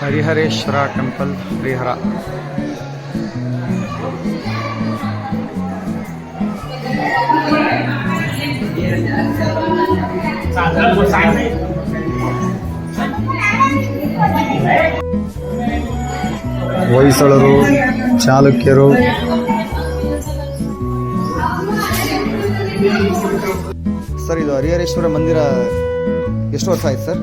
Harihareshwara temple Harihara. ಹೊಯ್ಸಳರು ಚಾಲುಕ್ಯರು. Sir ಇದು ಹರಿಹರೇಶ್ವರ ಮಂದಿರ ಎಷ್ಟು ವರ್ಷ ಆಯ್ತು ಸರ್?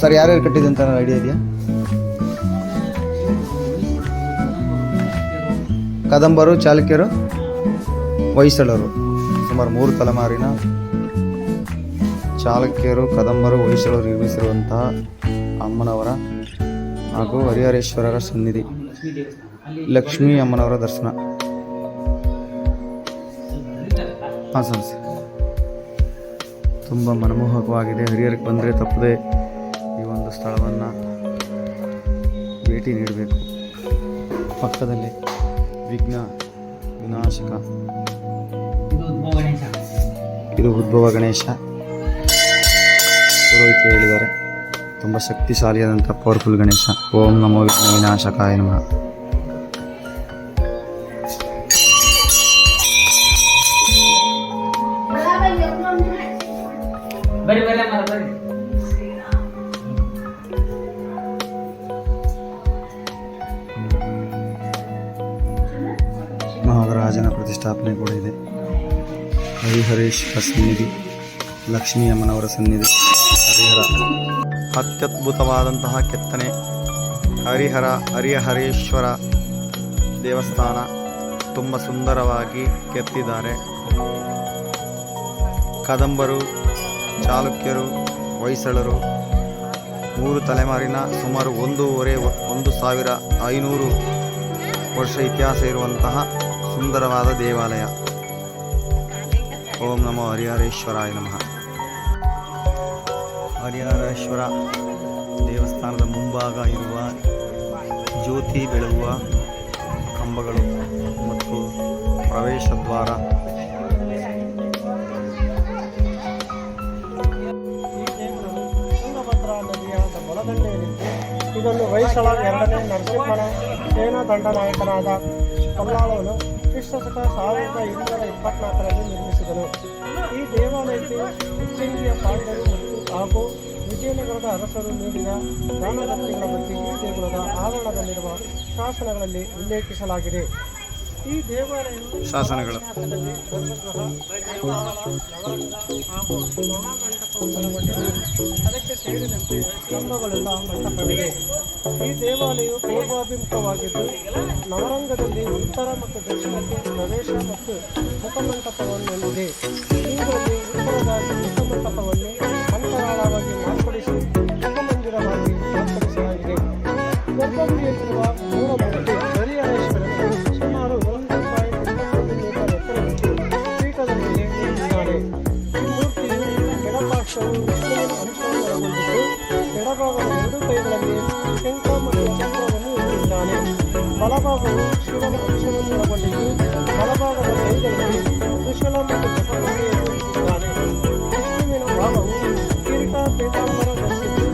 ಸರ್ ಯಾರ್ಯಾರು ಕಟ್ಟಿದೆ ಅಂತ ಐಡಿಯಾ ಇದೆಯಾ? ಕದಂಬರು, ಚಾಲುಕ್ಯರು, ಹೊಯ್ಸಳರು. ಸುಮಾರು ಮೂರು ತಲೆಮಾರಿನ ಚಾಲುಕ್ಯರು, ಕದಂಬರು, ಹೊಯ್ಸಳರು ನಿರ್ಮಿಸಿರುವಂತಹ ಅಮ್ಮನವರ ಹಾಗೂ ಹರಿಹರೇಶ್ವರರ ಸನ್ನಿಧಿ, ಲಕ್ಷ್ಮೀ ಅಮ್ಮನವರ ದರ್ಶನ. ಹಾಂ, ಸರ್. ತುಂಬ ಮನಮೋಹಕವಾಗಿದೆ. ಹರಿಹರಕ್ಕೆ ಬಂದರೆ ತಪ್ಪದೆ ಒಂದು ಸ್ಥಳವನ್ನು ಭೇಟಿ ನೀಡಬೇಕು. ಪಕ್ಕದಲ್ಲಿ ವಿಘ್ನ ವಿನಾಶಕ. ಇದು ಉದ್ಭವ ಗಣೇಶ. ಪುರೋಹಿತರು ಹೇಳಿದ್ದಾರೆ. ತುಂಬ ಶಕ್ತಿಶಾಲಿಯಾದಂಥ ಪವರ್ಫುಲ್ ಗಣೇಶ. ಓಂ ನಮೋ ವಿಘ್ನ ವಿನಾಶಕಾಯ ನಮಃ. ಬರ್ರಿ ಬರ್ರಿ ಮಹಾರಾಜನ ಪ್ರತಿಷ್ಠಾಪನೆ ಕೂಡ ಇದೆ. ಹರಿಹರೇಶ್ವರ ಸನ್ನಿಧಿ ಲಕ್ಷ್ಮೀ ಅಮ್ಮನವರ ಸನ್ನಿಧಿ, ಹರಿಹರ. ಅತ್ಯದ್ಭುತವಾದಂತಹ ಕೆತ್ತನೆ, ಹರಿಹರ, ಹರಿಹರೇಶ್ವರ ದೇವಸ್ಥಾನ ತುಂಬ ಸುಂದರವಾಗಿ ಕೆತ್ತಿದ್ದಾರೆ. ಕದಂಬರು, ಚಾಲುಕ್ಯರು, ಹೊಯ್ಸಳರು, ಮೂರು ತಲೆಮಾರಿನ ಸುಮಾರು ಒಂದೂವರೆ, ಒಂದು ಸಾವಿರ ಐನೂರು ವರ್ಷ ಇತಿಹಾಸ ಇರುವಂತಹ ಸುಂದರವಾದ ದೇವಾಲಯ. ಓಂ ನಮೋ ಹರಿಹರೇಶ್ವರಾಯ ನಮಃ. ಹರಿಹರೇಶ್ವರ ದೇವಸ್ಥಾನದ ಮುಂಭಾಗ ಇರುವ ಜ್ಯೋತಿ ಬೆಳಗುವ ಕಂಬಗಳು ಮತ್ತು ಪ್ರವೇಶ ದ್ವಾರ. ವಯಸ್ಸಳ ಇದನ್ನು ಹೊಯ್ಸಳ, ಎರಡನೇ ನರಸಿಂಹನ, ಸೇನಾ ದಂಡನಾಯಕನಾದ ಪಲ್ಲಾಳನು ಕ್ರಿಸ್ತಶಕ ಸಾವಿರದ ಇನ್ನೂರ ಇಪ್ಪತ್ನಾಲ್ಕರಲ್ಲಿ ನಿರ್ಮಿಸಿದರು. ಈ ದೇವಾಲಯಕ್ಕೆ ಉಚ್ಚಂಗಿಯ ಪಾಂಡವರು ಮತ್ತು ಹಾಗೂ ವಿಜಯನಗರದ ಅರಸರು ನೀಡಿದ ದಾನದತ್ತಿಗಳ ಬಗ್ಗೆ ಈ ದೇಗುಲದ ಆವರಣದಲ್ಲಿರುವ ಶಾಸನಗಳಲ್ಲಿ ಉಲ್ಲೇಖಿಸಲಾಗಿದೆ. ಶಾಸನಗಳು. ಅದಕ್ಕೆ ಸೇರಿದಂತೆ ಕಂಬಗಳೆಲ್ಲ ಮಂಟಪವಿದೆ ಈ ದೇವಾಲಯವು ಪೂರ್ವಾಭಿಮುಖವಾಗಿದ್ದು ನವರಂಗದಲ್ಲಿ ಉತ್ತರ ಮತ್ತು ದಕ್ಷಿಣಕ್ಕೆ ಪ್ರವೇಶ ಮತ್ತು ಮುಖಮಂಟಪವನ್ನು ಹೊಂದಿದೆ ಇವುಗಳಲ್ಲಿ ಉತ್ತರದ ಮುಖಮಂಟಪವನ್ನು ಎಡಭಾಗದ ಎರಡು ಕೈಗಳಲ್ಲಿ ಶಂಖ ಮತ್ತು ಚಕ್ರವನ್ನು ಹೊಂದಿದ್ದಾನೆ ಬಲಭಾಗವು ಶಿವನ ಅಂಶವನ್ನು ಒಳಗೊಂಡಿದ್ದು ಬಲಭಾಗದ ಕೈಗಳಲ್ಲಿ ತ್ರಿಶೂಲ ಮತ್ತು ಜಪಮಾಲೆಯನ್ನು ಹೊಂದಿದ್ದಾನೆ ವಿಷ್ಣುವಿನ ಭಾಗವು ಕಿರೀಟ ಪೀತಾಂಬರ ಧರಿಸಿದ್ದು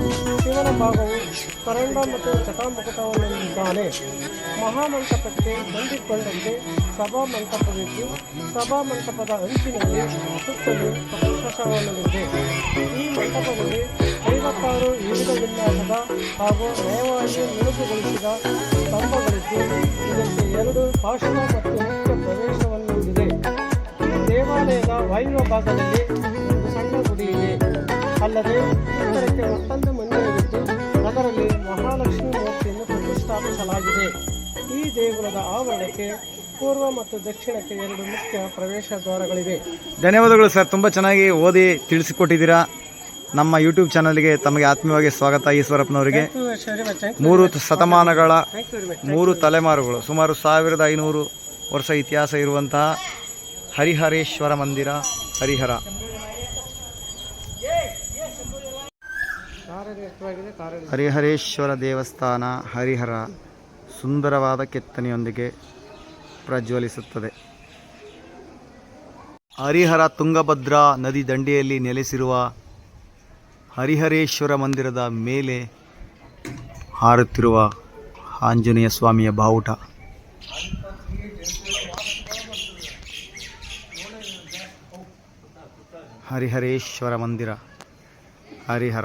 ಶಿವನ ಭಾಗವು ಕರಂಡ ಮತ್ತು ಜಟಾಮುಕುಟವನ್ನು ಹೊಂದಿದ್ದಾನೆ ಮಹಾಮಂಟಪಕ್ಕೆ ಹೊಂದಿಕೊಂಡಂತೆ ಸಭಾ ಮಂಟಪದ ಅಂಚಿನಲ್ಲಿ ಸುತ್ತಲೂ ಪ್ರಶಾಸನವಿದೆ ಈ ಮಂಟಪದಲ್ಲಿ ಐವತ್ತಾರು ವಿವಿಧ ವಿನ್ಯಾಸದ ಹಾಗೂ ನಯವಾಗಿ ಮಿಳುಕುಗೊಳಿಸಿದ ಸ್ತಂಭಗಳಿದ್ದು, ಇದಕ್ಕೆ ಎರಡು ಪಾರ್ಶ್ವ ಮತ್ತು ಮುಖ್ಯ ಪ್ರವೇಶವನ್ನು ಹೊಂದಿದೆ ಈ ದೇವಾಲಯದ ವಾಯುವ ಭಾಗದಲ್ಲಿ ಸಣ್ಣ ಗುಡಿ ಇದೆ. ಅಲ್ಲದೆ ಉತ್ತರಕ್ಕೆ ಮತ್ತೊಂದು ಪ್ರತಿಷ್ಠಾಪಿಸಲಾಗಿದೆ ಈ ದೇಗುಲದ ಆವರಣಕ್ಕೆ ಪೂರ್ವ ಮತ್ತು ದಕ್ಷಿಣಕ್ಕೆ ಎರಡು ಮುಖ್ಯ ಪ್ರವೇಶ ದ್ವಾರಗಳಿವೆ. ಧನ್ಯವಾದಗಳು ಸರ್. ತುಂಬ ಚೆನ್ನಾಗಿ ಓದಿ ತಿಳಿಸಿಕೊಟ್ಟಿದ್ದೀರಾ. ನಮ್ಮ ಯೂಟ್ಯೂಬ್ ಚಾನಲ್ಗೆ ತಮಗೆ ಆತ್ಮೀಯವಾಗಿ ಸ್ವಾಗತ ಈಶ್ವರಪ್ಪನವರಿಗೆ. ಮೂರು ಶತಮಾನಗಳ ಮೂರು ತಲೆಮಾರುಗಳು ಸುಮಾರು ಸಾವಿರದ ಐನೂರು ವರ್ಷ ಇತಿಹಾಸ ಇರುವಂತಹ ಹರಿಹರೇಶ್ವರ ಮಂದಿರ ಹರಿಹರ. ಹರಿಹರೇಶ್ವರ ದೇವಸ್ಥಾನ ಹರಿಹರ ಸುಂದರವಾದ ಕೆತ್ತನೆಯೊಂದಿಗೆ ಪ್ರಜ್ವಲಿಸುತ್ತದೆ. ಹರಿಹರ ತುಂಗಭದ್ರಾ ನದಿ ದಂಡೆಯಲ್ಲಿ ನೆಲೆಸಿರುವ ಹರಿಹರೇಶ್ವರ ಮಂದಿರದ ಮೇಲೆ ಹಾರುತ್ತಿರುವ ಆಂಜನೇಯ ಸ್ವಾಮಿಯ ಬಾವುಟ. ಹರಿಹರೇಶ್ವರ ಮಂದಿರ, ಹರಿಹರ.